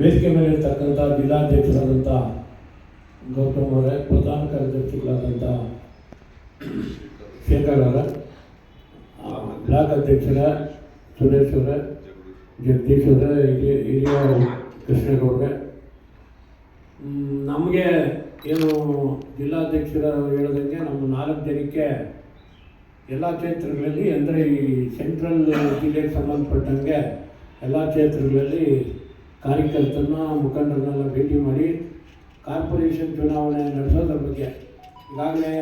ವೇದಿಕೆ ಮೇಲೆ ಇರ್ತಕ್ಕಂಥ ಜಿಲ್ಲಾಧ್ಯಕ್ಷರಾದಂಥ ಗೌತಮ್ ಅವರೇ, ಪ್ರಧಾನ ಕಾರ್ಯದರ್ಶಿಗಳಾದಂಥ ಶೇಖರ್ ಅವರ ಬ್ಲಾಕ್ ಅಧ್ಯಕ್ಷರ ಸುರೇಶ್ ಅವರ, ಜಗದೀಶ್ ಅವರ, ಹಿರಿಯ ಹಿರಿಯ ನಮಗೆ ಏನು ಜಿಲ್ಲಾಧ್ಯಕ್ಷರ ಹೇಳಿದಂಗೆ ನಮ್ಮ ನಾಲ್ಕು ಜನಕ್ಕೆ ಎಲ್ಲ ಕ್ಷೇತ್ರಗಳಲ್ಲಿ, ಅಂದರೆ ಈ ಸೆಂಟ್ರಲ್ ಜಿಲ್ಲೆಗೆ ಸಂಬಂಧಪಟ್ಟಂಗೆ ಎಲ್ಲ ಕ್ಷೇತ್ರಗಳಲ್ಲಿ ಕಾರ್ಯಕರ್ತರನ್ನ, ಮುಖಂಡರನ್ನೆಲ್ಲ ಭೇಟಿ ಮಾಡಿ ಕಾರ್ಪೊರೇಷನ್ ಚುನಾವಣೆ ನಡೆಸೋದ್ರ ಬಗ್ಗೆ ಈಗಾಗಲೇ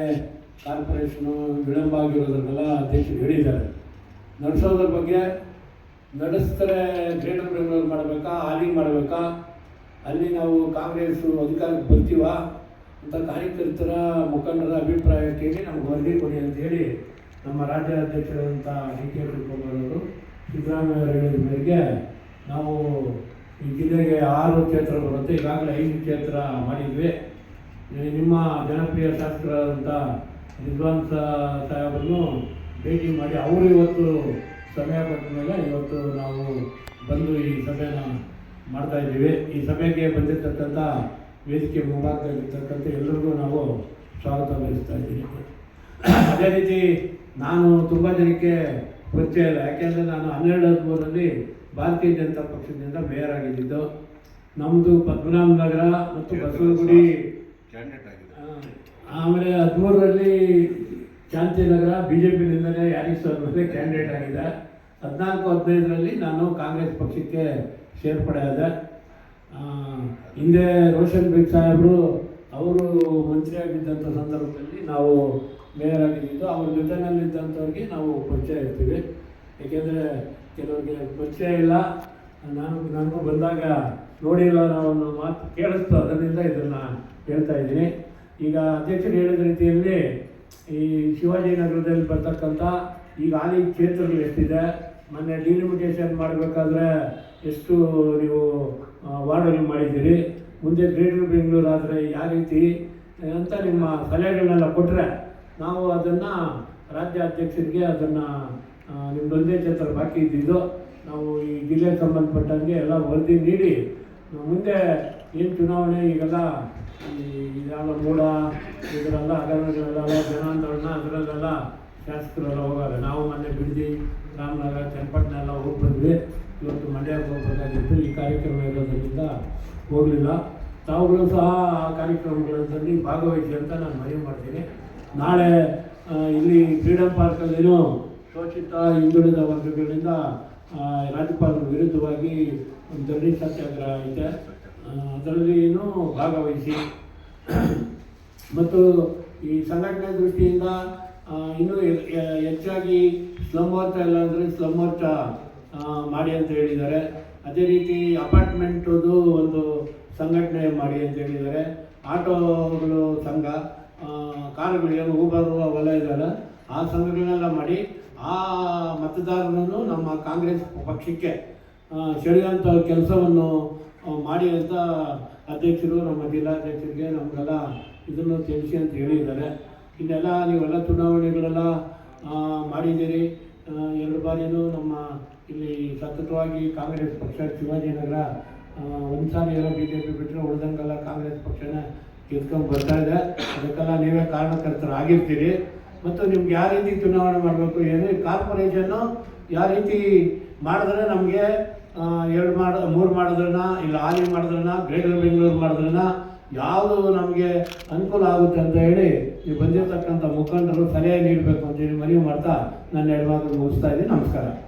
ಕಾರ್ಪೊರೇಷನು ವಿಳಂಬ ಆಗಿರೋದನ್ನೆಲ್ಲ ಅಧ್ಯಕ್ಷರು ಹೇಳಿದ್ದಾರೆ. ನಡೆಸೋದ್ರ ಬಗ್ಗೆ ನಡೆಸ್ತಾರೆ, ಗ್ರೇಟರ್ ಬೆಂಗಳೂರು ಮಾಡಬೇಕಾ ಆಲಿಂಗ್ ಮಾಡಬೇಕಾ, ಅಲ್ಲಿ ನಾವು ಕಾಂಗ್ರೆಸ್ಸು ಅಧಿಕಾರಕ್ಕೆ ಬರ್ತೀವ ಅಂತ ಕಾರ್ಯಕರ್ತರ, ಮುಖಂಡರ ಅಭಿಪ್ರಾಯ ಕೇಳಿ ನಮ್ಗೆ ವರದಿ ಕೊಡಿ ಅಂತೇಳಿ ನಮ್ಮ ರಾಜ್ಯಾಧ್ಯಕ್ಷರಾದಂಥ ಡಿ ಕೆ ಶಿವಕುಮಾರ್ ಅವರು ಹೇಳಿದ ಮೇರೆಗೆ ನಾವು ಈ ಜಿಲ್ಲೆಗೆ ಆರು ಕ್ಷೇತ್ರ ಬರುತ್ತೆ. ಈಗಾಗಲೇ ಐದು ಕ್ಷೇತ್ರ ಮಾಡಿದ್ವಿ. ನಿಮ್ಮ ಜನಪ್ರಿಯ ಶಾಸಕರಾದಂಥ ವಿದ್ವಾಂಸ ಸಾಹೇಬರನ್ನು ಭೇಟಿ ಮಾಡಿ ಅವರು ಇವತ್ತು ಸಮಯ ಕೊಟ್ಟ ಇವತ್ತು ನಾವು ಬಂದು ಈ ಸಭೆನ ಮಾಡ್ತಾ ಇದ್ದೀವಿ. ಈ ಸಭೆಗೆ ಬಂದಿರತಕ್ಕಂಥ ವೇದಿಕೆ ಮುಂಭಾಗದಲ್ಲಿರ್ತಕ್ಕಂಥ ಎಲ್ಲರಿಗೂ ನಾವು ಸ್ವಾಗತ ಬಯಸ್ತಾ ಇದ್ದೀವಿ. ಅದೇ ರೀತಿ ನಾನು ತುಂಬ ಜನಕ್ಕೆ ಪರಿಚಯ ಇಲ್ಲ ಯಾಕೆಂದರೆ ನಾನು ಹನ್ನೆರಡು ಹದಿಮೂರರಲ್ಲಿ ಭಾರತೀಯ ಜನತಾ ಪಕ್ಷದಿಂದ ಮೇಯರ್ ಆಗಿದ್ದು ನಮ್ಮದು ಪದ್ಮನಾಭ ನಗರ ಮತ್ತು ಬಸವನಗುಡಿ ಆಮೇಲೆ ಹದಿಮೂರರಲ್ಲಿ ಶಾಂತಿನಗರ ಬಿ ಜೆ ಪಿನಿಂದಲೇ ಯಾರಿಗೆ ಸರ್ ಮೇಲೆ ಕ್ಯಾಂಡಿಡೇಟ್ ಆಗಿದೆ ಹದಿನಾಲ್ಕು ಹದಿನೈದರಲ್ಲಿ ನಾನು ಕಾಂಗ್ರೆಸ್ ಪಕ್ಷಕ್ಕೆ ಸೇರ್ಪಡೆ ಆದೆ. ಹಿಂದೆ ರೋಷನ್ ಬೇಗ್ ಸಾಹೇಬರು ಅವರು ಮಂತ್ರಿ ಆಗಿದ್ದಂಥ ಸಂದರ್ಭದಲ್ಲಿ ನಾವು ಮೇಯರ್ ಆಗಿದ್ದು ಅವ್ರ ಜೊತೆನಲ್ಲಿದ್ದಂಥವ್ರಿಗೆ ನಾವು ಪರಿಚಯ ಇರ್ತೀವಿ. ಏಕೆಂದರೆ ಕೆಲವರಿಗೆ ಪರಿಚಯ ಇಲ್ಲ. ನಾನು ನನಗೂ ಬಂದಾಗ ನೋಡಿಲ್ಲ ನಾವು ಮಾತು ಕೇಳಿಸ್ತು. ಅದರಿಂದ ಇದನ್ನು ಹೇಳ್ತಾ ಇದ್ದೀನಿ. ಈಗ ಅಧ್ಯಕ್ಷರು ಹೇಳಿದ ರೀತಿಯಲ್ಲಿ ಈ ಶಿವಾಜಿನಗರದಲ್ಲಿ ಬರ್ತಕ್ಕಂಥ ಈಗ ಹಾಲಿ ಕ್ಷೇತ್ರಗಳು ಎಷ್ಟಿದೆ, ಮೊನ್ನೆ ಡಿಲಿಮಿಟೇಷನ್ ಮಾಡಬೇಕಾದ್ರೆ ಎಷ್ಟು ನೀವು ವಾರ್ಡಲ್ಲಿ ಮಾಡಿದ್ದೀರಿ ಮುಂದೆ ಗ್ರೇಟರ್ ಬೆಂಗಳೂರು ಆದರೆ ಯಾವ ರೀತಿ, ಅಂತ ನಿಮ್ಮ ಸಲಹೆಗಳನ್ನೆಲ್ಲ ಕೊಟ್ಟರೆ ನಾವು ಅದನ್ನು ರಾಜ್ಯ ಅಧ್ಯಕ್ಷರಿಗೆ ಅದನ್ನು ನಿಮ್ಮದೊಂದೇ ಕ್ಷೇತ್ರ ಬಾಕಿ ಇದ್ದಿದ್ದು, ನಾವು ಈ ಜಿಲ್ಲೆಗೆ ಸಂಬಂಧಪಟ್ಟಂಗೆ ಎಲ್ಲ ವರದಿ ನೀಡಿ ಮುಂದೆ ಏನು ಚುನಾವಣೆ, ಈಗೆಲ್ಲ ಈ ಯಾವ ಮೂಡ ಇದರೆಲ್ಲ ಹಗರಣಗಳೆಲ್ಲ, ಜನಾಂದೋಲನ, ಅದರಲ್ಲೆಲ್ಲ ಶಾಸಕರೆಲ್ಲ ಹೋಗಾರೆ. ನಾವು ಮೊನ್ನೆ ಬಿಡ್ದಿ, ರಾಮನಗರ, ಚನ್ನಪಟ್ಟಣ ಎಲ್ಲ ಹೋಗಿ ಬಂದ್ವಿ. ಇವತ್ತು ಮಂಡ್ಯಕ್ಕೆ ಹೋಗ್ಬೇಕಾಗಿತ್ತು. ಈ ಕಾರ್ಯಕ್ರಮ ಇರೋದರಿಂದ ಹೋಗಲಿಲ್ಲ. ತಾವುಗಳು ಸಹ ಆ ಕಾರ್ಯಕ್ರಮಗಳಲ್ಲಿ ಭಾಗವಹಿಸಿ ಅಂತ ನಾನು ಮನವಿ ಮಾಡ್ತೀನಿ. ನಾಳೆ ಇಲ್ಲಿ ಫ್ರೀಡಮ್ ಪಾರ್ಕಲ್ಲಿನೂ ಶೋಷಿತ ಹಿಂದುಳಿದ ವರ್ಗಗಳಿಂದ ರಾಜ್ಯಪಾಲರ ವಿರುದ್ಧವಾಗಿ ಒಂದು ಧರಣಿ ಸತ್ಯಾಗ್ರಹ ಇದೆ ಅದರಲ್ಲಿ ಅದರಲ್ಲಿನೂ ಭಾಗವಹಿಸಿ. ಮತ್ತು ಈ ಸಂಘಟನೆ ದೃಷ್ಟಿಯಿಂದ ಇನ್ನೂ ಹೆಚ್ಚಾಗಿ ಸ್ಲಮ್ ಮೋರ್ಚಾ ಇಲ್ಲ ಅಂದರೆ ಸ್ಲಮ್ ಮೋರ್ಚಾ ಮಾಡಿ ಅಂತ ಹೇಳಿದ್ದಾರೆ. ಅದೇ ರೀತಿ ಅಪಾರ್ಟ್ಮೆಂಟದು ಒಂದು ಸಂಘಟನೆ ಮಾಡಿ ಅಂತ ಹೇಳಿದ್ದಾರೆ. ಆಟೋಗಳು ಸಂಘ ಆ, ಕಾರುಗಳು ಏನು ಊಬರು ಅವೆಲ್ಲ ಇದೆಯಲ್ಲ ಆ ಸಂಘಗಳನ್ನೆಲ್ಲ ಮಾಡಿ ಆ ಮತದಾರರನ್ನು ನಮ್ಮ ಕಾಂಗ್ರೆಸ್ ಪಕ್ಷಕ್ಕೆ ಸೆಳೆಯುವಂಥ ಕೆಲಸವನ್ನು ಮಾಡಿ ಅಂತ ಅಧ್ಯಕ್ಷರು ನಮ್ಮ ಜಿಲ್ಲಾಧ್ಯಕ್ಷರಿಗೆ ನಮಗೆಲ್ಲ ಇದನ್ನು ತಿಳಿಸಿ ಅಂತ ಹೇಳಿದ್ದಾರೆ. ಇನ್ನೆಲ್ಲ ನೀವೆಲ್ಲ ಚುನಾವಣೆಗಳೆಲ್ಲ ಮಾಡಿದ್ದೀರಿ. ಎರಡು ಬಾರಿಯೂ ನಮ್ಮ ಇಲ್ಲಿ ಸತತವಾಗಿ ಕಾಂಗ್ರೆಸ್ ಪಕ್ಷ ಶಿವಾಜಿನಗರ ಒಂದು ಸಾರಿ ಎಲ್ಲ ಬಿ ಜೆ ಪಿ ಬಿಟ್ಟರೆ ಉಳ್ದಂಗೆಲ್ಲ ಕಾಂಗ್ರೆಸ್ ಪಕ್ಷನ ಗೆದ್ಕೊಂಡು ಬರ್ತಾ ಇದೆ. ಅದಕ್ಕೆಲ್ಲ ನೀವೇ ಕಾರಣಕರ್ತರಾಗಿರ್ತೀರಿ ಮತ್ತು ನಿಮ್ಗೆ ಯಾವ ರೀತಿ ಚುನಾವಣೆ ಮಾಡಬೇಕು? ಏನು ಕಾರ್ಪೊರೇಷನ್ನು ಯಾವ ರೀತಿ ಮಾಡಿದ್ರೆ ನಮಗೆ ಎರಡು ಮಾಡ, ಮೂರು ಮಾಡಿದ್ರನ್ನ ಇಲ್ಲ ಹಾಲಿ ಮಾಡಿದ್ರನ್ನ ಗ್ರೇಟರ್ ಬೆಂಗಳೂರು ಮಾಡಿದ್ರನ್ನ ಯಾವುದು ನಮಗೆ ಅನುಕೂಲ ಆಗುತ್ತೆ ಅಂತ ಹೇಳಿ ನೀವು ಬಂದಿರತಕ್ಕಂಥ ಮುಖಂಡರು ಸಲಹೆ ನೀಡಬೇಕು ಅಂತೇಳಿ ಮನವಿ ಮಾಡ್ತಾ ನನ್ನ ಎರಡು ಮಾತು ಮುಗಿಸ್ತಾ ಇದ್ದೀನಿ. ನಮಸ್ಕಾರ.